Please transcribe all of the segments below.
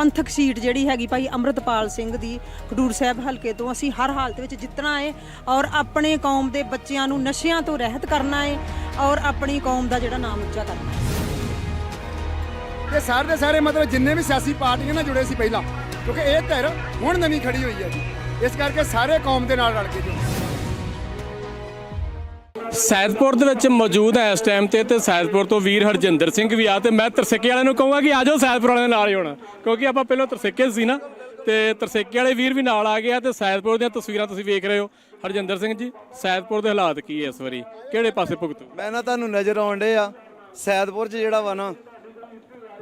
ਪੰਥਕ ਸੀਟ ਜਿਹੜੀ ਹੈਗੀ ਭਾਈ ਅੰਮ੍ਰਿਤਪਾਲ ਸਿੰਘ ਦੀ ਖਡੂਰ ਸਾਹਿਬ ਹਲਕੇ ਤੋਂ ਅਸੀਂ ਹਰ ਹਾਲਤ ਵਿੱਚ ਜਿੱਤਣਾ ਹੈ ਔਰ ਆਪਣੇ ਕੌਮ ਦੇ ਬੱਚਿਆਂ ਨੂੰ ਨਸ਼ਿਆਂ ਤੋਂ ਰਹਿਤ ਕਰਨਾ ਹੈ ਔਰ ਆਪਣੀ ਕੌਮ ਦਾ ਜਿਹੜਾ ਨਾਮ ਉੱਚਾ ਕਰਨਾ ਹੈ ਇਹ ਸਾਰੇ ਦੇ ਸਾਰੇ ਮਤਲਬ ਜਿੰਨੇ ਵੀ ਸਿਆਸੀ ਪਾਰਟੀਆਂ ਨਾਲ ਜੁੜੇ ਸੀ ਪਹਿਲਾਂ, ਕਿਉਂਕਿ ਇਹ ਧਿਰ ਹੁਣ ਨਵੀਂ ਖੜੀ ਹੋਈ ਹੈ ਜੀ। ਇਸ ਕਰਕੇ ਸਾਰੇ ਕੌਮ ਦੇ ਨਾਲ ਰਲ ਕੇ ਜੋ ਸੈਦਪੁਰ ਦੇ ਵਿੱਚ ਮੌਜੂਦ ਹੈ ਇਸ ਟਾਈਮ ਤੇ ਤੇ ਸੈਦਪੁਰ ਤੋਂ ਵੀਰ ਹਰਜਿੰਦਰ ਸਿੰਘ ਵੀ ਆ ਤੇ ਮੈਂ ਤਰਸੇਕੇ ਵਾਲਿਆਂ ਨੂੰ ਕਹੂੰਗਾ ਕਿ ਆਜੋ ਸੈਦਪੁਰ ਵਾਲਿਆਂ ਦੇ ਨਾਲ ਹੀ ਹੋਣਾ, ਕਿਉਂਕਿ ਆਪਾਂ ਪਹਿਲਾਂ ਤਰਸੇਕੇ ਸੀ ਨਾ, ਤੇ ਤਰਸੇਕੇ ਵਾਲੇ ਵੀਰ ਵੀ ਨਾਲ ਆ ਗਏ ਆ ਤੇ ਸੈਦਪੁਰ ਦੀਆਂ ਤਸਵੀਰਾਂ ਤੁਸੀਂ ਵੇਖ ਰਹੇ ਹੋ। ਹਰਜਿੰਦਰ ਸਿੰਘ ਜੀ, ਸੈਦਪੁਰ ਦੇ ਹਾਲਾਤ ਕੀ ਹੈ ਇਸ ਵਾਰੀ? ਕਿਹੜੇ ਪਾਸੇ ਭੁਗਤੂ? ਮੈਂ ਨਾ ਤੁਹਾਨੂੰ ਨਜ਼ਰ ਆਉਣ ਡੇ ਆ, ਸੈਦਪੁਰ 'ਚ ਜਿਹੜਾ ਵਾ ਨਾ,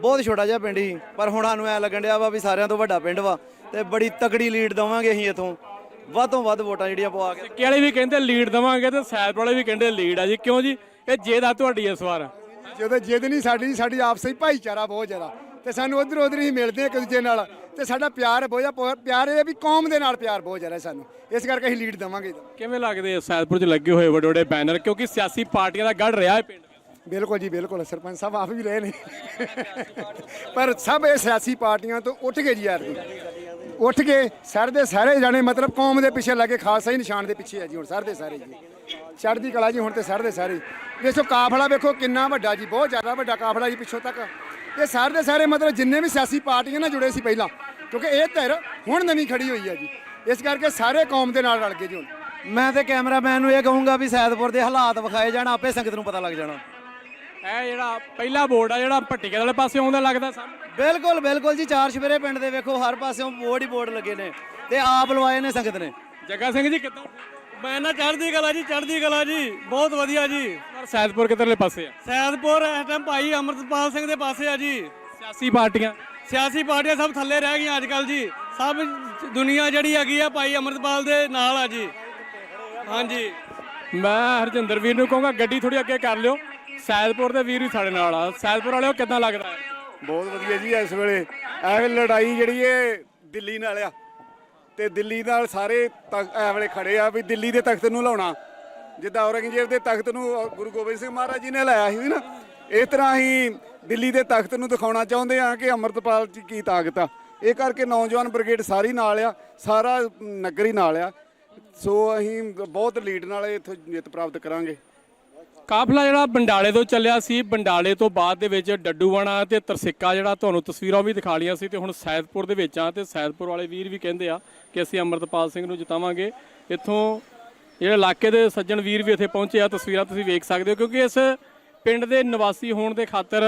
ਬਹੁਤ ਛੋਟਾ ਜਿਹਾ ਪਿੰਡ ਸੀ, ਪਰ ਹੁਣ ਸਾਨੂੰ ਐ ਲੱਗਣ ਡਿਆ ਵਾ ਵੀ ਸਾਰਿਆਂ ਤੋਂ ਵੱਡਾ ਪਿੰਡ ਵਾ, ਤੇ ਬੜੀ ਤਕੜੀ ਲੀਡ ਦਵਾਂਗੇ ਅਸੀਂ ਇਥੋਂ। ਵੱਧ ਤੋਂ ਵੱਧ ਵੋਟਾਂ ਜਿਹੜੀਆਂ ਪਵਾ ਕੇ ਤਰਸਿੱਕੇ ਵਾਲੇ ਵੀ ਕਹਿੰਦੇ ਲੀਡ ਦਵਾਂਗੇ ਤੇ ਸੈਦਪੁਰ ਵਾਲੇ ਵੀ ਕਹਿੰਦੇ ਲੀਡ ਆ ਜੀ। ਕਿਉਂ ਜੀ? ਇਹ ਜੇਦ ਆ ਤੁਹਾਡੀ ਇਸ ਵਾਰ। ਜਦੋਂ ਜਿੱਦ ਨਹੀਂ ਸਾਡੀ ਸਾਡੀ ਆਪਸੀ ਭਾਈਚਾਰਾ ਬਹੁਤ ਜ਼ਿਆਦਾ। ਤੇ ਸਾਨੂੰ ਉਧਰ ਉਧਰ ਹੀ ਮਿਲਦੇ ਆ ਇੱਕ ਦੂਜੇ ਨਾਲ। ਤੇ ਸਾਡਾ ਪਿਆਰ ਬਹੁਤ ਜ਼ਿਆਦਾ ਪਿਆਰ ਇਹ ਆ ਵੀ ਕੌਮ ਦੇ ਨਾਲ ਪਿਆਰ ਬਹੁਤ ਜ਼ਿਆਦਾ ਸਾਨੂੰ। ਇਸ ਕਰਕੇ ਅਸੀਂ ਲੀਡ ਦਵਾਂਗੇ ਕਿਵੇਂ ਲੱਗਦੇ ਆ ਸੈਦਪੁਰ 'ਚ ਲੱਗੇ ਹੋਏ ਵੱਡੇ ਵੱਡੇ ਬੈਨਰ ਕਿਉਂਕਿ ਸਿਆਸੀ ਪਾਰਟੀਆਂ ਦਾ ਗੜ ਰਿਹਾ ਹੈ ਪਿੰਡ ਬਿਲਕੁਲ ਜੀ ਬਿਲਕੁਲ। ਸਰਪੰਚ ਸਾਹਿਬ ਆਪ ਵੀ ਰਹੇ ਨੇ। ਪਰ ਸਭ ਇਹ ਸਿਆਸੀ ਪਾਰਟੀਆਂ ਤੋਂ ਉੱਠ ਗਏ ਜੀ ਯਾਰ ਜੀ। ਉੱਠ ਕੇ ਸਾਰੇ ਦੇ ਸਾਰੇ ਜਾਣੇ, ਮਤਲਬ ਕੌਮ ਦੇ ਪਿੱਛੇ ਲੱਗੇ, ਖਾਲਸਾ ਹੀ ਨਿਸ਼ਾਨ ਦੇ ਪਿੱਛੇ ਹੈ ਜੀ ਹੁਣ, ਸਾਰੇ ਦੇ ਸਾਰੇ ਜੀ। ਚੜ੍ਹਦੀ ਕਲਾ ਜੀ ਹੁਣ ਤੇ ਸਰ ਦੇ ਸਾਰੇ ਦੇਖੋ ਕਾਫਲਾ ਵੇਖੋ ਕਿੰਨਾ ਵੱਡਾ ਜੀ, ਬਹੁਤ ਜ਼ਿਆਦਾ ਵੱਡਾ ਕਾਫਲਾ ਜੀ ਪਿੱਛੋਂ ਤੱਕ। ਇਹ ਸਾਰੇ ਦੇ ਸਾਰੇ ਮਤਲਬ ਜਿੰਨੇ ਵੀ ਸਿਆਸੀ ਪਾਰਟੀਆਂ ਨਾਲ ਜੁੜੇ ਸੀ ਪਹਿਲਾਂ, ਕਿਉਂਕਿ ਇਹ ਧਿਰ ਹੁਣ ਨਵੀਂ ਖੜੀ ਹੋਈ ਹੈ ਜੀ। ਇਸ ਕਰਕੇ ਸਾਰੇ ਕੌਮ ਦੇ ਨਾਲ ਰਲ ਗਏ ਜੀ ਹੁਣ। ਮੈਂ ਤੇ ਕੈਮਰਾਮੈਨ ਨੂੰ ਇਹ ਕਹੂੰਗਾ ਵੀ ਸੈਦਪੁਰ ਦੇ ਹਾਲਾਤ ਵਿਖਾਏ ਜਾਣ, ਆਪੇ ਸੰਗਤ ਨੂੰ ਪਤਾ ਲੱਗ ਜਾਣਾ। ਇਹ ਜਿਹੜਾ ਪਹਿਲਾ ਬੋਰਡ ਆ ਜਿਹੜਾ ਭੱਟੀਕੇ ਵਾਲੇ ਪਾਸੇ ਆਉਂਦਾ ਲੱਗਦਾ ਸਾਹਮਣੇ। ਬਿਲਕੁਲ ਬਿਲਕੁਲ ਜੀ ਚਾਰ ਸ਼ਵੇਰੇ ਪਿੰਡ ਦੇ ਵੇਖੋ ਹਰ ਪਾਸਿਓਂ ਬੋਰਡ ਹੀ ਬੋਰਡ ਲੱਗੇ ਨੇ ਤੇ ਆਪ ਲਵਾਏ ਨੇ ਸੰਗਤ ਨੇ। ਜੱਗਾ ਸਿੰਘ ਜੀ ਕਿੱਦਾਂ? ਮੈਂ ਨਾ ਚੜ੍ਹਦੀ ਕਲਾ ਜੀ ਚੜ੍ਹਦੀ ਕਲਾ ਜੀ ਬਹੁਤ ਵਧੀਆ ਜੀ। ਪਰ ਸੈਦਪੁਰ ਕਿੱਧਰਲੇ ਪਾਸੇ ਆ? ਸੈਦਪੁਰ ਇਸ ਟਾਈਮ ਭਾਈ ਅਮਰਤਪਾਲ ਸਿੰਘ ਦੇ ਪਾਸੇ ਆ ਜੀ। ਸਿਆਸੀ ਪਾਰਟੀਆਂ? ਸਿਆਸੀ ਪਾਰਟੀਆਂ ਸਭ ਥੱਲੇ ਰਹਿ ਗਈਆਂ ਅੱਜ ਕੱਲ ਜੀ। ਸਭ ਦੁਨੀਆ ਜਿਹੜੀ ਹੈਗੀ ਆ ਭਾਈ ਅਮਰਤਪਾਲ ਦੇ ਨਾਲ ਆ ਜੀ। ਹਾਂਜੀ। ਮੈਂ ਹਰਜਿੰਦਰ ਵੀਰ ਨੂੰ ਕਹੂੰਗਾ ਗੱਡੀ ਥੋੜੀ ਅੱਗੇ ਕਰ ਲਿਓ। ਸੈਦਪੁਰ ਦੇ ਵੀਰ ਵੀ ਸਾਡੇ ਨਾਲ ਆ। ਸੈਦਪੁਰ ਵਾਲਿਓ ਕਿੱਦਾਂ ਲੱਗਦਾ? ਹੈ ਬਹੁਤ ਵਧੀਆ ਜੀ ਇਸ ਵੇਲੇ। ਇਹ ਲੜਾਈ ਜਿਹੜੀ ਏ ਦਿੱਲੀ ਨਾਲ ਆ। ਤੇ ਦਿੱਲੀ ਨਾਲ ਸਾਰੇ ਤਖ਼- ਇਹ ਵੇਲੇ ਖੜੇ ਆ ਵੀ ਦਿੱਲੀ ਦੇ ਤਖਤ ਨੂੰ ਲਾਉਣਾ। ਜਿੱਦਾਂ ਔਰੰਗਜ਼ੇਬ ਦੇ ਤਖਤ ਨੂੰ ਗੁਰੂ ਗੋਬਿੰਦ ਸਿੰਘ ਮਹਾਰਾਜ ਜੀ ਨੇ ਲਾਇਆ ਸੀ ਨਾ। ਇਸ ਤਰ੍ਹਾਂ ਹੀ ਦਿੱਲੀ ਦੇ ਤਖਤ ਨੂੰ ਦਿਖਾਉਣਾ ਚਾਹੁੰਦੇ ਆ ਕਿ ਅੰਮ੍ਰਿਤਪਾਲ ਜੀ ਕੀ ਤਾਕਤ ਆ। ਇਹ ਕਰਕੇ ਨੌਜਵਾਨ ਬ੍ਰਿਗੇਡ ਸਾਰੀ ਨਾਲ ਆ, ਸਾਰਾ ਨਗਰ ਹੀ ਨਾਲ ਆ। ਸੋ ਅਸੀਂ ਬਹੁਤ ਲੀਡ ਨਾਲ ਇੱਥੋਂ ਜਿੱਤ ਪ੍ਰਾਪਤ ਕਰਾਂਗੇ। ਕਾਫਲਾ ਜਿਹੜਾ ਬੰਡਾਲੇ ਤੋਂ ਚੱਲਿਆ ਸੀ, ਬੰਡਾਲੇ ਤੋਂ ਬਾਅਦ ਦੇ ਵਿੱਚ ਡੱਡੂਵਾਣਾ ਤੇ ਤਰਸਿੱਕਾ ਜਿਹੜਾ ਤੁਹਾਨੂੰ ਤਸਵੀਰਾਂ ਵੀ ਦਿਖਾ ਲਈਆਂ ਸੀ ਤੇ ਹੁਣ ਸੈਦਪੁਰ ਦੇ ਵਿੱਚ ਆ ਤੇ ਸੈਦਪੁਰ ਵਾਲੇ ਵੀਰ ਵੀ ਕਹਿੰਦੇ ਆ ਕਿ ਅਸੀਂ ਅੰਮ੍ਰਿਤਪਾਲ ਸਿੰਘ ਨੂੰ ਜਿਤਾਵਾਂਗੇ। ਇੱਥੋਂ ਜਿਹੜੇ ਇਲਾਕੇ ਦੇ ਸੱਜਣ ਵੀਰ ਵੀ ਇੱਥੇ ਪਹੁੰਚੇ ਆ, ਤਸਵੀਰਾਂ ਤੁਸੀਂ ਵੇਖ ਸਕਦੇ ਹੋ ਕਿਉਂਕਿ ਇਸ ਪਿੰਡ ਦੇ ਨਿਵਾਸੀ ਹੋਣ ਦੇ ਖਾਤਰ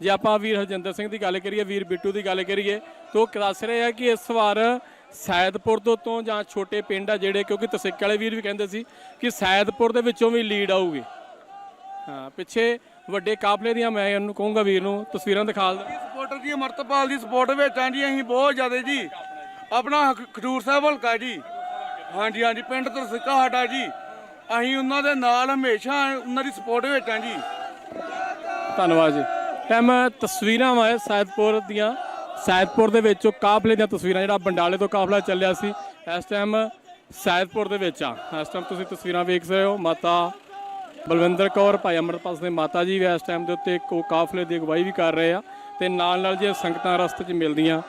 ਜੇ ਆਪਾਂ ਵੀਰ ਹਰਜਿੰਦਰ ਸਿੰਘ ਦੀ ਗੱਲ ਕਰੀਏ, ਵੀਰ ਬਿੱਟੂ ਦੀ ਗੱਲ ਕਰੀਏ, ਤਾਂ ਉਹ ਦੱਸ ਰਹੇ ਆ ਕਿ ਇਸ ਵਾਰ ਸੈਦਪੁਰ ਤੋਂ ਤੋਂ ਜਾਂ ਛੋਟੇ ਪਿੰਡ ਆ ਜਿਹੜੇ, ਕਿਉਂਕਿ ਤਸਿੱਕੇ ਵਾਲੇ ਵੀਰ ਵੀ ਕਹਿੰਦੇ ਸੀ ਕਿ ਸੈਦਪੁਰ ਦੇ ਵਿੱਚੋਂ ਵੀ ਲੀਡ ਆਊਗੀ। ਹਾਂ ਪਿੱਛੇ ਵੱਡੇ ਕਾਫਲੇ ਦੀਆਂ ਮੈਂ ਇਹਨੂੰ ਕਹੂੰਗਾ ਵੀਰ ਨੂੰ ਤਸਵੀਰਾਂ ਦਿਖਾ ਦਿਓ। ਸਪੋਰਟਰ ਜੀ ਅਮਰਤਪਾਲ ਦੀ ਸਪੋਰਟ ਵਿੱਚ ਆਂ ਜੀ ਅਸੀਂ ਬਹੁਤ ਜ਼ਿਆਦਾ ਜੀ। ਆਪਣਾ ਖਡੂਰ ਸਾਹਿਬ ਹਲਕਾ ਜੀ। ਹਾਂਜੀ ਹਾਂਜੀ ਪਿੰਡ ਤਰਸਿੱਕਾ ਸਾਡਾ ਜੀ। ਅਸੀਂ ਉਹਨਾਂ ਦੇ ਨਾਲ ਹਮੇਸ਼ਾ ਉਹਨਾਂ ਦੀ ਸਪੋਰਟ ਵਿੱਚ ਆਂ ਜੀ। ਧੰਨਵਾਦ ਜੀ। ਇਹ ਮੈਂ ਤਸਵੀਰਾਂ ਵਾ ਸੈਦਪੁਰ ਦੀਆਂ। ਸੈਦਪੁਰ ਦੇ ਵਿੱਚੋਂ ਕਾਫਲੇ ਦੀਆਂ ਤਸਵੀਰਾਂ ਜਿਹੜਾ ਬੰਡਾਲੇ ਤੋਂ ਕਾਫਲਾ ਚੱਲਿਆ ਸੀ ਇਸ ਟਾਈਮ ਸੈਦਪੁਰ ਦੇ ਵਿੱਚ ਆ ਇਸ ਟਾਈਮ ਤੁਸੀਂ ਤਸਵੀਰਾਂ ਵੇਖ ਰਹੇ ਹੋ ਮਾਤਾ ਬਲਵਿੰਦਰ ਕੌਰ, ਭਾਈ ਅਮਰਪਾਲ ਸਿੰਘ ਮਾਤਾ ਜੀ ਵੀ ਇਸ ਟਾਈਮ ਦੇ ਉੱਤੇ ਕੋ ਕਾਫਲੇ ਦੀ ਅਗਵਾਈ ਵੀ ਕਰ ਰਹੇ ਆ ਤੇ ਨਾਲ ਨਾਲ ਜੇ ਸੰਗਤਾਂ ਰਸਤੇ 'ਚ ਮਿਲਦੀਆਂ,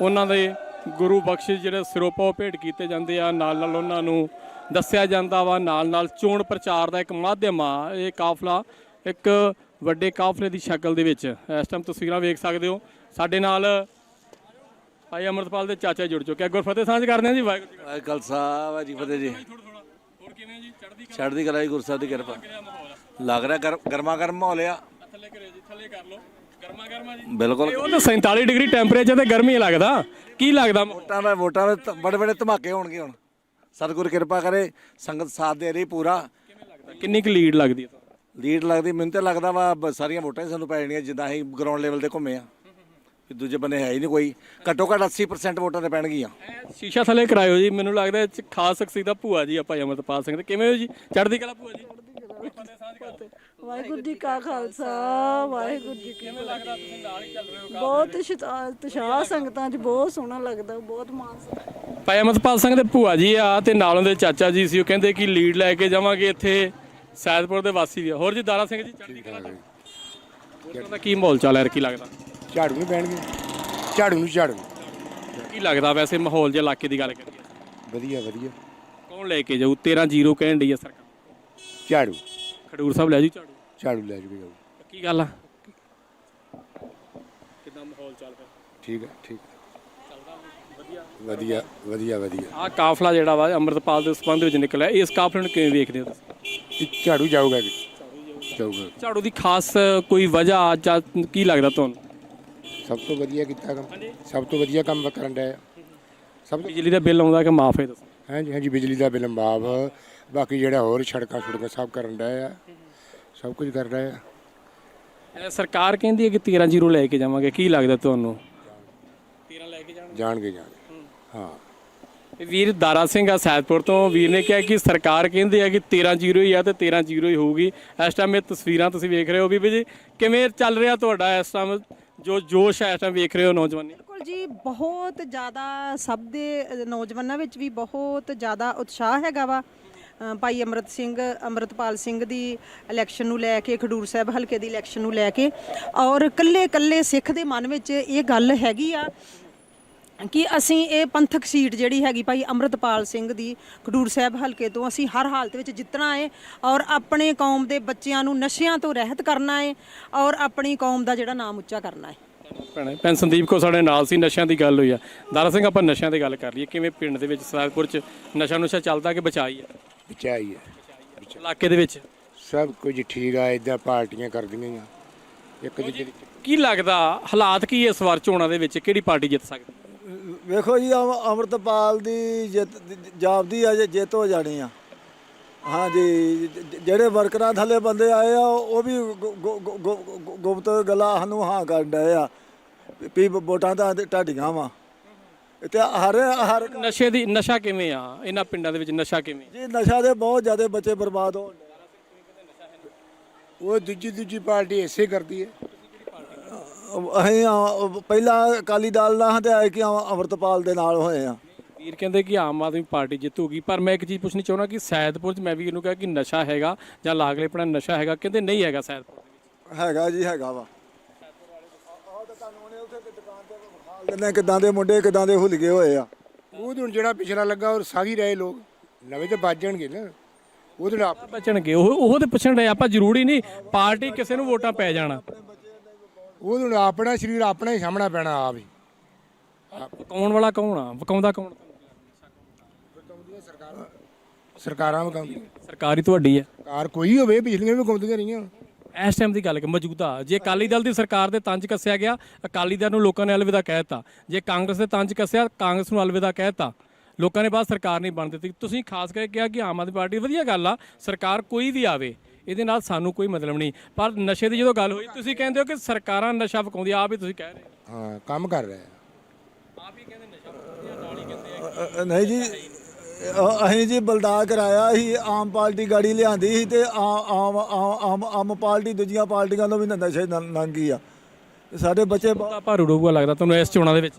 ਉਹਨਾਂ ਦੇ ਗੁਰੂ ਬਖਸ਼ਿਸ਼ ਜਿਹੜੇ ਸਿਰੋਪਾ ਉਹ ਭੇਟ ਕੀਤੇ ਜਾਂਦੇ ਆ ਨਾਲ ਨਾਲ ਉਹਨਾਂ ਨੂੰ ਦੱਸਿਆ ਜਾਂਦਾ ਵਾ ਨਾਲ ਨਾਲ ਚੋਣ ਪ੍ਰਚਾਰ ਦਾ ਇੱਕ ਮਾਧਿਅਮ ਆ, ਇਹ ਕਾਫਲਾ ਇੱਕ ਵੱਡੇ ਕਾਫਲੇ ਦੀ ਸ਼ਕਲ ਦੇ ਵਿੱਚ। ਇਸ ਟਾਈਮ ਤਸਵੀਰਾਂ ਵੇਖ ਸਕਦੇ ਹੋ। ਸਾਡੇ ਨਾਲ ਭਾਈ ਅਮਰਪਾਲ ਦੇ ਚਾਚਾ ਜੁੜ ਚੁੱਕੇ ਆ ਗੁਰਫਤਿਹ ਸਾਂਝ ਕਰਦੇ ਆ ਜੀ, ਵਾਹਿਗੁਰੂ ਜੀ ਕਾ ਖਾਲਸਾ। ਵਾਹਿ ਜੀ ਫਤਿਹ ਜੀ। ਕਿਵੇਂ ਜੀ ਚੜ੍ਹਦੀ ਚੜ੍ਹਦੀ ਕਲਾ ਜੀ ਗੁਰੂ ਸਾਹਿਬ ਦੀ ਕਿਰਪਾ। ਲੱਗ ਰਿਹਾ ਗਰ- ਗਰਮਾ ਗਰਮ ਮਾਹੌਲ ਆ। ਥੱਲੇ ਕਰਿਓ ਜੀ ਥੱਲੇ ਕਰ ਲਓ। ਗਰਮਾ ਗਰਮਾ ਜੀ। ਬਿਲਕੁਲ। ਇਹ ਉਹ ਤਾਂ 47 ਡਿਗਰੀ ਟੈਂਪਰੇਚਰ ਤੇ ਗਰਮੀ ਲੱਗਦਾ। ਕੀ ਲੱਗਦਾ? ਮਾਹੌਲ? ਵੋਟਾਂ ਦਾ ਵੋਟਾਂ ਦੇ ਧ- ਬੜੇ ਬੜੇ ਧਮਾਕੇ ਹੋਣਗੇ ਹੁਣ। ਸਤਿਗੁਰ ਕਿਰਪਾ ਕਰੇ ਸੰਗਤ ਸਾਥ ਦੇ ਰਹੀ ਪੂਰਾ। ਕਿੰਨੀ ਕੁ ਲੀਡ ਲੱਗਦੀ ਹੈ? ਤੁਹਾਨੂੰ? ਲੀਡ ਲੱਗਦੀ ਮੈਨੂੰ ਤਾਂ ਲੱਗਦਾ ਵਾ ਬ- ਸਾਰੀਆਂ ਵੋਟਾਂ ਹੀ ਸਾਨੂੰ ਪੈ ਜਾਣੀਆਂ ਜਿੱਦਾਂ ਅਸੀਂ ਗਰਾਊਂਡ ਲੈਵਲ ਤੇ ਘੁੰਮੇ ਆ। ਕਿ ਦੂਜੇ ਬੰਨੇ ਹੈ ਹੀ ਨਹੀਂ ਕੋਈ। ਘੱਟੋ ਘੱਟ 80% ਵੋਟਾਂ ਤੇ ਪੈਣਗੀਆਂ। ਸ਼ੀਸ਼ਾ ਥੱਲੇ ਕਰਾਇਓ ਜੀ ਮੈਨੂੰ ਲੱਗਦਾ ਇਹ 'ਚ ਖਾਸ ਸ਼ਖਸੀਅਤ ਦਾ ਭੂਆ ਜੀ ਆ ਭਾਈ ਅਮਰਪਾਲ ਸਿੰਘ ਤੇ। ਕਿਵੇਂ ਹੋ ਜੀ? ਚੜ੍ਹਦੀ ਕਲਾ ਭੂਆ ਜੀ? ਵਾਹਿਗੁਰੂ ਜੀ ਕਾ ਖਾਲਸਾ ਵਾਹਿਗੁਰੂ ਜੀ ਕੀ ਫਤਿਹ ਲੱਗਦਾ ਤੁਸੀਂ ਨਾਲ ਹੀ ਚੱਲ ਰਹੇ ਹੋ? ਬਹੁਤ ਸ਼ਤਾ- ਉਤਸ਼ਾਹ ਸੰਗਤਾਂ 'ਚ ਬਹੁਤ ਸੋਹਣਾ ਲੱਗਦਾ ਬਹੁਤ ਮਾਣ ਸਤਿਕਾਰ ਭਾਈ ਅਮਰਪਾਲ ਸਿੰਘ ਦੇ ਭੂਆ ਜੀ ਆ ਤੇ ਨਾਲ ਉਹਦੇ ਚਾਚਾ ਜੀ ਸੀ ਉਹ ਕਹਿੰਦੇ ਕਿ ਲੀਡ ਲੈ ਕੇ ਜਾਵਾਂਗੇ ਇੱਥੇ ਸੈਦਪੁਰ ਦੇ ਵਾਸੀ ਵੀ ਆ। ਹੋਰ ਜੀ ਦਾਰਾ ਸਿੰਘ ਜੀ ਚੜ੍ਹਦੀ ਕਲਾ ਵੋਟਾਂ ਦਾ ਕੀ ਮਾਹੌਲ ਚਾਲ ਹੈ? ਕੀ ਲੱਗਦਾ? ਝਾੜੂ ਨਹੀਂ ਪੈਣਗੇ। ਝਾੜੂ ਨੂੰ ਝਾੜੂ। ਕੀ ਲੱਗਦਾ ਵੈਸੇ ਮਾਹੌਲ ਜੇ ਇਲਾਕੇ ਦੀ ਗੱਲ ਕਰੀਏ? ਵਧੀਆ ਵਧੀਆ। ਕੌਣ ਲੈ ਕੇ ਜਾਊ? 13 ਜ਼ੀਰੋ ਕਹਿਣ ਡਈ ਆ ਸਰਕਾਰ। ਝਾੜੂ। ਖਡੂਰ ਸਾਹਿਬ ਲੈ ਜੂ ਝਾੜੂ? ਝਾੜੂ ਲੈ ਜੂਗਾ ਕੀ ਗੱਲ ਆ? ਕਿਦਾਂ ਮਾਹੌਲ ਚੱਲ ਰਿਹਾ ਠੀਕ ਹੈ ਠੀਕ ਵਧੀਆ। ਵਧੀਆ ਵਧੀਆ ਆ ਕਾਫਲਾ ਜਿਹੜਾ ਵਾ ਅੰਮ੍ਰਿਤਪਾਲ ਦੇ ਸੰਬੰਧ ਵਿੱਚ ਨਿਕਲਿਆ ਇਸ ਕਾਫਲੇ ਨੂੰ ਕਿਵੇਂ ਵੇਖਦੇ ਹੋ ਤੁਸੀਂ? ਝਾੜੂ ਜਾਊਗਾ ਜੀ। ਜਾਊਗਾ। ਝਾੜੂ ਦੀ ਖਾਸ ਕੋਈ ਵਜ੍ਹਾ ਜਾਂ ਕੀ ਲੱਗਦਾ ਤੁਹਾਨੂੰ? ਸਭ ਤੋਂ ਵਧੀਆ ਕੀਤਾ ਕੰਮ ਸਭ ਤੋਂ ਵਧੀਆ ਕੰਮ ਕਰਨ ਡਿਆ ਸਭ ਤੋਂ ਬਿਜਲੀ ਦਾ ਬਿੱਲ ਆਉਂਦਾ ਕਿ ਮਾਫ ਹੈ ਦੱਸੋ? ਹਾਂਜੀ ਹਾਂਜੀ ਬਿਜਲੀ ਦਾ ਬਿੱਲ ਮਾਫ ਬਾਕੀ ਜਿਹੜਾ ਹੋਰ ਸੜਕਾਂ ਸੁੜਕਾਂ ਸਭ ਕਰਨ ਡਿਆ ਆ। ਸਭ ਕੁਝ ਕਰ ਰਿਹਾ ਆ। ਸਰਕਾਰ ਕਹਿੰਦੀ ਹੈ ਕਿ 13 ਜ਼ੀਰੋ ਲੈ ਕੇ ਜਾਵਾਂਗੇ ਕੀ ਲੱਗਦਾ ਤੁਹਾਨੂੰ? 13 ਲੈ ਕੇ ਜਾਣ ਜਾਣਗੇ ਜਾਣਗੇ। ਹਾਂ। ਵੀਰ ਦਾਰਾ ਸਿੰਘ ਆ ਸੈਦਪੁਰ ਤੋਂ ਵੀਰ ਨੇ ਕਿਹਾ ਕਿ ਸਰਕਾਰ ਕਹਿੰਦੀ ਹੈ ਕਿ 13 ਜ਼ੀਰੋ ਹੀ ਆ ਤੇ 13 ਜ਼ੀਰੋ ਹੀ ਹੋਊਗੀ। ਇਸ ਟਾਈਮ ਇਹ ਤਸਵੀਰਾਂ ਤੁਸੀਂ ਵੇਖ ਰਹੇ ਹੋ ਵੀ ਜੀ। ਕਿਵੇਂ ਚੱਲ ਰਿਹਾ ਤੁਹਾਡਾ ਇਸ ਟਾਈਮ ਜੋ ਜੋਸ਼ ਹੈ ਇਸ ਟਾਈਮ ਵੇਖ ਰਹੇ ਹੋ ਨੌਜਵਾਨੀ। ਬਿਲਕੁਲ ਜੀ ਬਹੁਤ ਜ਼ਿਆਦਾ ਸਭ ਦੇ ਨੌਜਵਾਨਾਂ ਵਿੱਚ ਵੀ ਬਹੁਤ ਜ਼ਿਆਦਾ ਉਤਸ਼ਾਹ ਹੈਗਾ ਵਾ। ਅ, ਭਾਈ ਅਮਰਤ ਸਿੰਘ ਅਮਰਤਪਾਲ ਸਿੰਘ ਦੀ ਇਲੈਕਸ਼ਨ ਨੂੰ ਲੈ ਕੇ ਖਡੂਰ ਸਾਹਿਬ ਹਲਕੇ ਦੀ ਇਲੈਕਸ਼ਨ ਨੂੰ ਲੈ ਕੇ। ਔਰ ਕੱਲੇ ਕੱਲੇ ਸਿੱਖ ਦੇ ਮਨ ਵਿੱਚ ਇਹ ਗੱਲ ਹੈਗੀ ਆ ਕਿ ਅਸੀਂ ਇਹ ਪੰਥਕ ਸੀਟ ਜਿਹੜੀ ਹੈਗੀ ਭਾਈ ਅਮਰਤਪਾਲ ਸਿੰਘ ਦੀ ਖਡੂਰ ਸਾਹਿਬ ਹਲਕੇ ਤੋਂ ਅਸੀਂ ਹਰ ਹਾਲਤ ਵਿੱਚ ਜਿੱਤਣਾ ਹੈ ਔਰ ਆਪਣੇ ਕੌਮ ਦੇ ਬੱਚਿਆਂ ਨੂੰ ਨਸ਼ਿਆਂ ਤੋਂ ਰਹਿਤ ਕਰਨਾ ਹੈ ਔਰ ਆਪਣੀ ਕੌਮ ਦਾ ਜਿਹੜਾ ਨਾਮ ਉੱਚਾ ਕਰਨਾ ਹੈ ਭੈਣੇ ਭੈਣ ਸੰਦੀਪ ਕੋ ਸਾਡੇ ਨਾਲ ਸੀ ਨਸ਼ਿਆਂ ਦੀ ਗੱਲ ਹੋਈ ਆ। ਦਾਰਾ ਸਿੰਘ ਆਪਾਂ ਨਸ਼ਿਆਂ ਦੀ ਗੱਲ ਕਰ ਲਈਏ ਕਿਵੇਂ ਪਿੰਡ ਦੇ ਵਿੱਚ ਸੈਦਪੁਰ ਚ ਨਸ਼ਾ ਨੁਸ਼ਾ ਚੱਲਦਾ ਕਿ ਬਚਾਈ ਹੈ ਵਿਚਾਈ ਹੈ ਇਲਾਕੇ ਦੇ ਵਿੱਚ? ਸਭ ਕੁਝ ਠੀਕ ਆ ਇਦਾਂ ਪਾਰਟੀਆਂ ਕਰਦੀਆਂ ਆ। ਇੱਕ ਦੂਜੇ ਦੀ ਕੀ ਲੱਗਦਾ ਹਾਲਾਤ ਕੀ ਇਸ ਵਾਰ ਚੋਣਾਂ ਦੇ ਵਿੱਚ? ਕਿਹੜੀ ਪਾਰਟੀ ਜਿੱਤ ਸਕਦੀ? ਵੇਖੋ ਜੀ ਅਮ- ਅੰਮ੍ਰਿਤਪਾਲ ਦੀ ਜਿੱਤ ਜਾਪਦੀ ਆ ਜੇ ਜਿੱਤ ਹੋ ਜਾਣੀ ਆ। ਹਾਂਜੀ ਜ- ਜਿਹੜੇ ਵਰਕਰਾਂ ਥੱਲੇ ਬੰਦੇ ਆਏ ਆ ਉਹ ਵੀ ਗੁ- ਗੁ- ਗੁ- ਗੁ- ਗੁਪਤ ਗੱਲਾਂ ਸਾਨੂੰ ਹਾਂ ਕਰਨ ਡਏ ਆ। ਵੀ ਵੋਟਾਂ ਤਾਂ ਢਾਡੀਆਂ ਵਾ। ਤੇ ਹਰ ਹਰ ਨਸ਼ੇ ਦੀ ਨਸ਼ਾ ਕਿਵੇਂ ਆ? ਇਹਨਾਂ ਪਿੰਡਾਂ ਦੇ ਵਿੱਚ ਨਸ਼ਾ ਕਿਵੇਂ? ਜੀ ਨਸ਼ਾ ਦੇ ਬਹੁਤ ਜ਼ਿਆਦਾ ਬੱਚੇ ਬਰਬਾਦ ਹੋਣ ਡਏ। ਉਹ ਦੂਜੀ ਦੂਜੀ ਪਾਰਟੀ ਐਸੇ ਕਰਦੀ ਹੈ। ਅਸੀਂ ਪਹਿਲਾਂ ਅਕਾਲੀ ਦਲ ਨਾਲ ਤੇ ਆਏ ਕਿ ਅੰਮ੍ਰਿਤਪਾਲ ਦੇ ਨਾਲ ਹੋਏ ਆ। ਵੀਰ ਕਹਿੰਦੇ ਕਿ ਆਮ ਆਦਮੀ ਪਾਰਟੀ ਜਿੱਤੂਗੀ ਪਰ ਮੈਂ ਇੱਕ ਚੀਜ਼ ਪੁੱਛਣੀ ਚਾਹੁੰਦਾ ਕਿ ਸੈਦਪੁਰ 'ਚ ਮੈਂ ਵੀ ਇਹਨੂੰ ਕਿਹਾ ਕਿ ਨਸ਼ਾ ਹੈਗਾ ਜਾਂ ਲਾਗਲੇ ਪਿੰਡਾਂ ਨਸ਼ਾ ਹੈਗਾ ਕਹਿੰਦੇ ਨਹੀਂ ਹੈਗਾ ਸੈਦਪੁਰ ਦੇ ਵਿੱਚ। ਹੈਗਾ ਜੀ ਹੈਗਾ ਵਾ। ਦਿੰਦੇ ਕਿਦਾਂ ਦੇ ਮੁੰਡੇ ਕਿਦਾਂ ਦੇ ਹੁਲਗੇ ਹੋਏ ਆ। ਉਹ ਹੁਣ ਜਿਹੜਾ ਪਿਛਲਾ ਲੱਗਾ ਉਹ ਸਾਗੀ ਰਹੇ ਲੋਕ। ਨਵੇਂ ਤੇ ਜਾਣਗੇ ਨਾ। ਉਹਦੇ ਨਾਲ ਆਪ- ਬਚਣਗੇ ਉਹ ਉਹ ਤੇ ਪੁੱਛਣ ਰਹੇ ਆਪਾਂ ਜ਼ਰੂਰੀ ਨਹੀਂ ਪਾਰਟੀ ਕਿਸੇ ਨੂੰ ਵੋਟਾਂ ਪੈ ਜਾਣਾ। ਉਹਦੇ ਨਾਲ ਆਪਣਾ ਸਰੀਰ ਆਪਣਾ ਹੀ ਸਾਹਮਣਾ ਪੈਣਾ ਆਪ ਹੀ। ਪਕਾਉਣ ਵਾਲਾ ਕੌਣ ਆ? ਪਕਾਉਂਦਾ ਕੌਣ? ਸਰਕਾਰਾਂ ਵਕਾਉਂਦੀਆਂ। ਸਰਕਾਰ ਤੁਹਾਡੀ ਹੈ ਕਾਰ ਕੋਈ ਹੋਵੇ ਪਿਛਲੀਆਂ ਵੀ ਵਕਾਉਂਦੀਆਂ ਰਹੀਆਂ। ਇਸ ਟਾਈਮ ਦੀ ਗੱਲ ਕਿ ਮੌਜੂਦਾ ਜੇ ਅਕਾਲੀ ਦਲ ਦੀ ਸਰਕਾਰ ਦੇ ਤੰਜ ਕੱਸਿਆ ਗਿਆ ਅਕਾਲੀ ਦਲ ਨੂੰ ਲੋਕਾਂ ਨੇ ਅਲਵਿਦਾ ਕਹਿਤਾ ਜੇ ਕਾਂਗਰਸ ਦੇ ਤੰਜ ਕੱਸਿਆ ਕਾਂਗਰਸ ਨੂੰ ਅਲਵਿਦਾ ਕਹਿਤਾ ਲੋਕਾਂ ਨੇ ਬਾਅਦ ਸਰਕਾਰ ਨਹੀਂ ਬਣ ਦਿੱਤੀ। ਤੁਸੀਂ ਖਾਸ ਕਰਕੇ ਕਿਹਾ ਕਿ ਆਮ ਆਦਮੀ ਪਾਰਟੀ ਵਧੀਆ ਗੱਲ ਆ। ਸਰਕਾਰ ਕੋਈ ਵੀ ਆਵੇ ਇਹਦੇ ਨਾਲ ਸਾਨੂੰ ਕੋਈ ਮਤਲਬ ਨਹੀਂ। ਪਰ ਨਸ਼ੇ ਦੀ ਜਦੋਂ ਗੱਲ ਹੋਈ ਤੁਸੀਂ ਕਹਿੰਦੇ ਹੋ ਕਿ ਸਰਕਾਰਾਂ ਨਸ਼ਾ ਵਿਕਾਉਂਦੀਆਂ ਆਪ ਹੀ ਤੁਸੀਂ ਕਹਿ ਰਹੇ ਹੋ। ਹਾਂ ਕੰਮ ਕਰ ਰਿਹਾ ਆਪ ਹੀ ਕਹਿੰਦੇ ਨਸ਼ਾ ਵਿਕਾਉਂਦੀਆਂ ਨਾਲ ਹੀ ਕਹਿੰਦੇ ਆ ਅ- ਨਹੀਂ ਜੀ ਅ- ਅਸੀਂ ਜੀ ਬਲਦਾ ਕਰਾਇਆ ਸੀ ਆਮ ਪਾਰਟੀ ਗਾੜੀ ਲਿਆਂਦੀ ਸੀ ਤੇ ਆ- ਆਮ ਆਮ ਆਮ ਆਮ ਪਾਰਟੀ ਦੂਜੀਆਂ ਪਾਰਟੀਆਂ ਤੋਂ ਵੀ ਨਸ਼ੇ ਨੰਗੀ ਆ। ਤੇ ਸਾਡੇ ਬੱਚੇ ਬ- ਤਾਂ ਭਾਰੂ ਲੱਗਦਾ ਤੁਹਾਨੂੰ ਇਸ ਚੋਣਾਂ ਦੇ ਵਿੱਚ।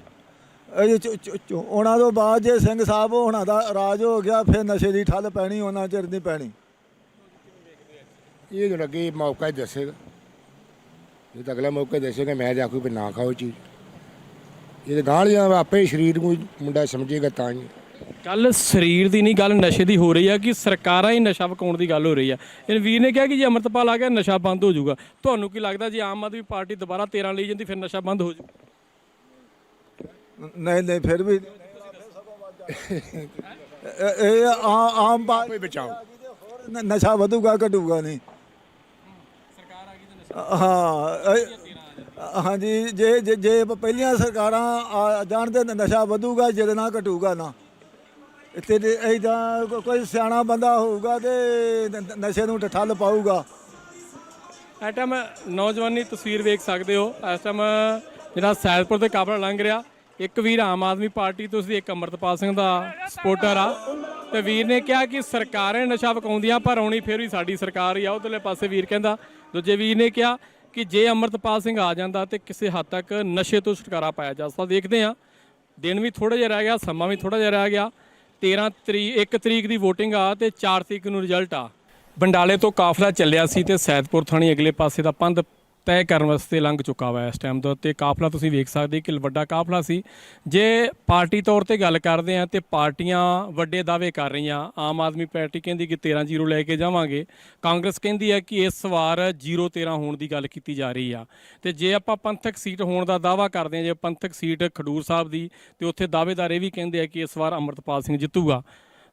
ਇਹ ਚ- ਚ- ਚ- ਉਹਨਾਂ ਤੋਂ ਬਾਅਦ ਜੇ ਸਿੰਘ ਸਾਹਿਬ ਹੋਣਾ ਦਾ ਰਾਜ ਹੋ ਗਿਆ ਫਿਰ ਨਸ਼ੇ ਦੀ ਠੱਲ ਪੈਣੀ ਉਹਨਾਂ ਚਿਰ ਨਹੀਂ ਪੈਣੀ। ਇਹ ਜੋ ਅੱਗੇ ਮੌਕਾ ਹੀ ਦੱਸੇਗਾ। ਇਹ ਤਾਂ ਅਗਲਾ ਮੌਕਾ ਦੱਸੇਗਾ ਮੈਂ ਜਾ ਵੀ ਨਾ ਖਾਓ ਚੀਜ਼। ਇਹ ਤਾਂ ਗਾਂਹ ਜਾਂ ਆਪੇ ਹੀ ਸਰੀਰ ਨੂੰ ਮੁੰਡਾ ਸਮਝੇਗਾ ਤਾਂ ਹੀ। ਗੱਲ ਸਰੀਰ ਦੀ ਨਹੀਂ ਗੱਲ ਨਸ਼ੇ ਦੀ ਹੋ ਰਹੀ ਆ ਕਿ ਸਰਕਾਰਾਂ ਹੀ ਨਸ਼ਾ ਵਿਕਾਉਣ ਦੀ ਗੱਲ ਹੋ ਰਹੀ ਆ। ਇਹ ਵੀਰ ਨੇ ਕਿਹਾ ਕਿ ਜੇ ਅਮਰਤਪਾਲ ਆ ਗਿਆ ਨਸ਼ਾ ਬੰਦ ਹੋ ਜਾਊਗਾ। ਤੁਹਾਨੂੰ ਕੀ ਲੱਗਦਾ ਜੇ ਆਮ ਆਦਮੀ ਪਾਰਟੀ ਦੁਬਾਰਾ 13 ਲਈ ਜਾਂਦੀ ਫਿਰ ਨਸ਼ਾ ਬੰਦ ਹੋ ਜਾਊ? ਨਹੀਂ ਨਹੀਂ ਫਿਰ ਵੀ ਇਹ ਆਮ ਪਾ- ਆਪੇ ਬਚਾਓ। ਨ- ਨਸ਼ਾ ਵਧੂਗਾ ਘਟੂਗਾ ਨਹੀਂ। ਹਾਂ ਇਹ- ਹਾਂਜੀ, ਜੇ, ਜੇ- ਜੇ ਪਹਿਲੀਆਂ ਸਰਕਾਰਾਂ ਆ ਜਾਣਦੇ ਨ- ਨਸ਼ਾ ਵਧੂਗਾ, ਜਿਹਦੇ ਨਾਲ ਘਟੂਗਾ ਨਾ। ਤੇ ਇਦਾਂ ਕੋਈ ਸਿਆਣਾ ਬੰਦਾ ਹੋਊਗਾ ਤੇ ਨ- ਨ- ਨਸ਼ੇ ਨੂੰ ਠੱਲ ਪਾਊਗਾ। ਇਸ ਟਾਈਮ ਨੌਜਵਾਨੀ ਤਸਵੀਰ ਵੇਖ ਸਕਦੇ ਹੋ। ਇਸ ਟਾਈਮ ਜਿਹੜਾ ਸੈਦਪੁਰ ਤੇ ਕਾਬਲ ਲੰਘ ਰਿਹਾ, ਇੱਕ ਵੀਰ ਆਮ ਆਦਮੀ ਪਾਰਟੀ ਤੋਂ ਸੀ ਇੱਕ ਅੰਮ੍ਰਿਤਪਾਲ ਸਿੰਘ ਦਾ ਸਪੋਰਟਰ ਆ। ਤੇ ਵੀਰ ਨੇ ਕਿਹਾ ਕਿ ਸਰਕਾਰਾਂ ਨਸ਼ਾ ਵਿਕਾਉਂਦੀਆਂ, ਪਰ ਆਉਣੀ ਫਿਰ ਵੀ ਸਾਡੀ ਸਰਕਾਰ ਹੀ ਆ। ਉਧਰਲੇ ਪਾਸੇ ਵੀਰ ਕਹਿੰਦਾ ਦੂਜੇ ਵੀਰ ਨੇ ਕਿਹਾ ਕਿ ਜੇ ਅਮਰਤਪਾਲ ਸਿੰਘ ਆ ਜਾਂਦਾ ਤੇ ਕਿਸੇ ਹੱਦ ਤੱਕ ਨਸ਼ੇ ਤੋਂ ਛੁਟਕਾਰਾ ਪਾਇਆ ਜਾ ਸਕਦਾ। ਦੇਖਦੇ ਆ ਦਿਨ ਵੀ ਥੋੜਾ ਜਿਹਾ ਰਹਿ ਗਿਆ, ਸਮਾਂ ਵੀ ਥੋੜਾ ਜਿਹਾ ਰਹਿ ਗਿਆ। 13 ਤਰੀਕ 1 ਤਰੀਕ ਦੀ VOTING ਆ ਤੇ 4 ਤਰੀਕ ਨੂੰ ਰਿਜ਼ਲਟ ਆ। ਬੰਡਾਲੇ ਤੋਂ ਕਾਫਲਾ ਚੱਲਿਆ ਸੀ ਤੇ ਸੈਦਪੁਰ ਥਾਣੀ ਅਗਲੇ ਪਾਸੇ ਦਾ ਪੰਧ ਤੈਅ ਕਰਨ ਵਾਸਤੇ ਲੰਘ ਚੁੱਕਾ ਵਾ ਇਸ ਟਾਈਮ ਦਾ ਤੇ ਕਾਫਲਾ ਤੁਸੀਂ ਵੇਖ ਸਕਦੇ ਕਿ ਵੱਡਾ ਕਾਫਲਾ ਸੀ। ਜੇ ਪਾਰਟੀ ਤੌਰ ਤੇ ਗੱਲ ਕਰਦੇ ਆ ਤੇ ਪਾਰਟੀਆਂ ਵੱਡੇ ਦਾਅਵੇ ਕਰ ਰਹੀਆਂ। ਆਮ ਆਦਮੀ ਪਾਰਟੀ ਕਹਿੰਦੀ ਕਿ 13 ਜ਼ੀਰੋ ਲੈ ਕੇ ਜਾਵਾਂਗੇ। ਕਾਂਗਰਸ ਕਹਿੰਦੀ ਹੈ ਕਿ ਇਸ ਵਾਰ 0 13 ਹੋਣ ਦੀ ਗੱਲ ਕੀਤੀ ਜਾ ਰਹੀ ਆ। ਤੇ ਜੇ ਆਪਾਂ ਪੰਥਕ ਸੀਟ ਹੋਣ ਦਾ ਦਾਅਵਾ ਕਰਦੇ ਆ ਜੇ ਪੰਥਕ ਸੀਟ ਖਡੂਰ ਸਾਹਿਬ ਦੀ, ਤੇ ਉੱਥੇ ਦਾਅਵੇਦਾਰ ਇਹ ਵੀ ਕਹਿੰਦੇ ਆ ਕਿ ਇਸ ਵਾਰ ਅੰਮ੍ਰਿਤਪਾਲ ਸਿੰਘ ਜਿੱਤੂਗਾ।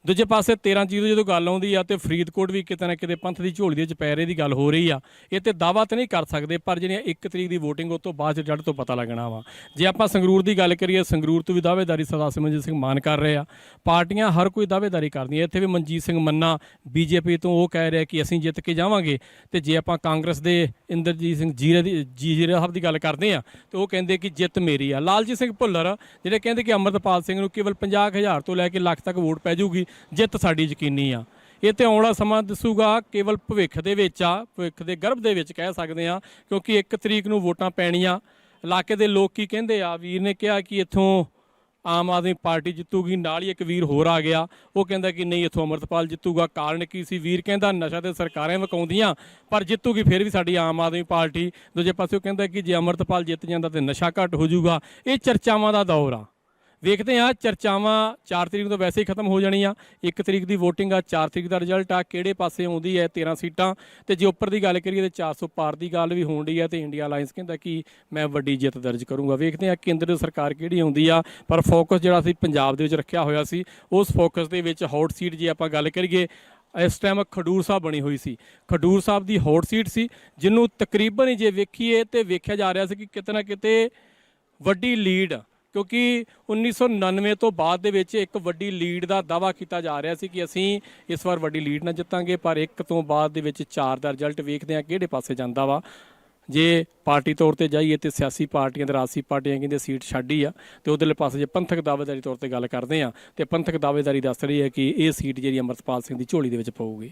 ਦੂਜੇ ਪਾਸੇ 13 ਜ਼ੀਰੋ ਜਦੋਂ ਗੱਲ ਆਉਂਦੀ ਆ ਤੇ ਫਰੀਦਕੋਟ ਵੀ ਕਿਤੇ ਨਾ ਕਿਤੇ ਪੰਥ ਦੀ ਝੋਲੀ ਦੇ ਵਿੱਚ ਪੈ ਦੀ ਗੱਲ ਹੋ ਰਹੀ ਆ, ਇਹ ਤੇ ਦਾਅਵਾ ਤਾਂ ਨਹੀਂ ਕਰ ਸਕਦੇ, ਪਰ ਜਿਹੜੀਆਂ 1 ਤਰੀਕ ਦੀ VOTING ਉਸ ਤੋਂ ਬਾਅਦ ਚ ਜੜ ਤੋਂ ਪਤਾ ਲੱਗਣਾ ਵਾ। ਜੇ ਆਪਾਂ ਸੰਗਰੂਰ ਦੀ ਗੱਲ ਕਰੀਏ, ਸੰਗਰੂਰ ਤੋਂ ਵੀ ਦਾਅਵੇਦਾਰੀ ਸਰਦਾਰ ਸਿਮਰਜੀਤ ਸਿੰਘ ਮਾਨ ਕਰ ਰਹੇ ਆ। ਪਾਰਟੀਆਂ ਹਰ ਕੋਈ ਦਾਅਵੇਦਾਰੀ ਕਰਦੀਆਂ। ਇੱਥੇ ਵੀ ਮਨਜੀਤ ਸਿੰਘ ਮੰਨਾ ਬੀਜੇਪੀ ਤੋਂ ਉਹ ਕਹਿ ਰਿਹਾ ਕਿ ਅਸੀਂ ਜਿੱਤ ਕੇ ਜਾਵਾਂਗੇ। ਤੇ ਜੇ ਆਪਾਂ ਕਾਂਗਰਸ ਦੇ ਇੰਦਰਜੀਤ ਸਿੰਘ ਜੀਰੇ ਦੀ ਜੀਰੇ ਸਾਹਿਬ ਦੀ ਗੱਲ ਕਰਦੇ ਆ, ਤੇ ਉਹ ਕਹਿੰਦੇ ਕਿ ਜਿੱਤ ਮੇਰੀ ਆ। ਲਾਲਜੀਤ ਸਿੰਘ ਭੁੱਲਰ, ਜਿਹੜੇ ਕਹਿੰਦੇ ਕਿ ਅੰਮ੍ਰਿਤਪਾਲ ਸਿੰਘ ਨੂੰ ਕੇਵਲ 50000 ਤੋਂ ਲੈ ਕੇ ਲੱਖ ਤੱਕ ਵੋਟ ਪੈ ਜਾਊਗੀ ਜਿੱਤ ਸਾਡੀ ਯਕੀਨੀ ਆ। ਇਹ ਤੇ ਆਉਣ ਵਾਲਾ ਸਮਾਂ ਦੱਸੂਗਾ, ਕੇਵਲ ਭਵਿੱਖ ਦੇ ਵਿੱਚ ਆ, ਭਵਿੱਖ ਦੇ ਗਰਭ ਦੇ ਵਿੱਚ ਕਹਿ ਸਕਦੇ ਆ, ਕਿਉਂਕਿ 1 ਤਰੀਕ ਨੂੰ ਵੋਟਾਂ ਪੈਣੀਆਂ। ਇਲਾਕੇ ਦੇ ਲੋਕ ਕੀ ਕਹਿੰਦੇ ਆ? ਵੀਰ ਨੇ ਕਿਹਾ ਕਿ ਇੱਥੋਂ ਆਮ ਆਦਮੀ ਪਾਰਟੀ ਜਿੱਤੂਗੀ, ਨਾਲ ਹੀ ਇੱਕ ਵੀਰ ਹੋਰ ਆ ਗਿਆ। ਉਹ ਕਹਿੰਦਾ ਕਿ ਨਹੀਂ, ਇੱਥੋਂ ਅਮਰਤਪਾਲ ਜਿੱਤੂਗਾ। ਕਾਰਨ ਕੀ ਸੀ? ਵੀਰ ਕਹਿੰਦਾ ਨਸ਼ਾ ਤੇ ਸਰਕਾਰਾਂ ਵਕਾਉਂਦੀਆਂ, ਪਰ ਜਿੱਤੂਗੀ ਫਿਰ ਵੀ ਸਾਡੀ ਆਮ ਆਦਮੀ ਪਾਰਟੀ। ਦੂਜੇ ਪਾਸੇ ਉਹ ਕਹਿੰਦਾ ਕਿ ਜੇ ਅਮਰਤਪਾਲ ਜਿੱਤ ਜਾਂਦਾ ਤੇ ਨਸ਼ਾ ਘੱਟ ਹੋ ਜਾਊਗਾ। ਇਹ ਚਰਚਾਵਾਂ ਦਾ ਦੌਰ ਆ। ਵੇਖਦੇ ਹਾਂ, ਚਰਚਾਵਾਂ 4 ਤਰੀਕ ਤੋਂ ਵੈਸੇ ਹੀ ਖਤਮ ਹੋ ਜਾਣੀਆਂ। 1 ਤਰੀਕ ਦੀ VOTING ਆ 4 ਤਰੀਕ ਦਾ ਰਿਜ਼ਲਟ ਆ। ਕਿਹੜੇ ਪਾਸੇ ਆਉਂਦੀ ਹੈ 13 ਸੀਟਾਂ? ਤੇ ਜੇ ਉੱਪਰ ਦੀ ਗੱਲ ਕਰੀਏ ਤੇ 400 ਪਾਰ ਦੀ ਗੱਲ ਵੀ ਹੋਣ ਡਈ ਹੈ ਤੇ ਇੰਡੀਆ ਅਲਾਈਅੰਸ ਕਹਿੰਦਾ ਕਿ ਮੈਂ ਵੱਡੀ ਜਿੱਤ ਦਰਜ ਕਰੂੰਗਾ। ਵੇਖਦੇ ਹਾਂ ਕੇਂਦਰ ਸਰਕਾਰ ਕਿਹੜੀ ਆਉਂਦੀ ਆ, ਪਰ ਫੋਕਸ ਜਿਹੜਾ ਅਸੀਂ ਪੰਜਾਬ ਦੇ ਵਿੱਚ ਰੱਖਿਆ ਹੋਇਆ ਸੀ, ਉਸ ਫੋਕਸ ਦੇ ਵਿੱਚ ਹੌਟ ਸੀਟ ਜੇ ਆਪਾਂ ਗੱਲ ਕਰੀਏ, ਇਸ ਟਾਈਮ ਖਡੂਰ ਸਾਹਿਬ ਬਣੀ ਹੋਈ ਸੀ। ਖਡੂਰ ਸਾਹਿਬ ਦੀ ਹੌਟ ਸੀਟ ਸੀ ਜਿਹਨੂੰ ਤਕਰੀਬਨ ਹੀ ਜੇ ਵੇਖੀਏ ਤੇ ਵੇਖਿਆ ਜਾ ਰਿਹਾ ਸੀ ਕਿ ਕਿਤੇ ਨਾ ਕਿਤੇ ਵੱਡੀ ਲੀਡ ਕਿਉਂਕਿ 1999 ਤੋਂ ਬਾਅਦ ਦੇ ਵਿੱਚ ਇੱਕ ਵੱਡੀ ਲੀਡ ਦਾ ਦਾਵਾ ਕੀਤਾ ਜਾ ਰਿਹਾ ਸੀ ਕਿ ਅਸੀਂ ਇਸ ਵਾਰ ਵੱਡੀ ਲੀਡ ਨਾਲ ਜਿੱਤਾਂਗੇ, ਪਰ ਇੱਕ ਤੋਂ ਬਾਅਦ ਦੇ ਵਿੱਚ ਚਾਰ ਦਾ ਰਿਜ਼ਲਟ ਵੇਖਦੇ ਹਾਂ ਕਿਹੜੇ ਪਾਸੇ ਜਾਂਦਾ ਵਾ। ਜੇ ਪਾਰਟੀ ਤੌਰ ਤੇ ਜਾਈਏ ਤੇ ਸਿਆਸੀ ਪਾਰਟੀਆਂ ਤੇ ਰਾਜਸੀ ਪਾਰਟੀਆਂ ਕਹਿੰਦੇ ਸੀਟ ਛੱਡੀ ਆ, ਤੇ ਉਧਰਲੇ ਪਾਸੇ ਜੇ ਪੰਥਕ ਦਾਅਵੇਦਾਰੀ ਤੌਰ ਤੇ ਗੱਲ ਕਰਦੇ ਆ ਤੇ ਪੰਥਕ ਦਾਅਵੇਦਾਰੀ ਦੱਸ ਰਹੀ ਹੈ ਕਿ ਇਹ ਸੀਟ ਜਿਹੜੀ ਅੰਮ੍ਰਿਤਪਾਲ ਸਿੰਘ ਦੀ ਝੋਲੀ ਦੇ ਵਿੱਚ ਪਊਗੀ।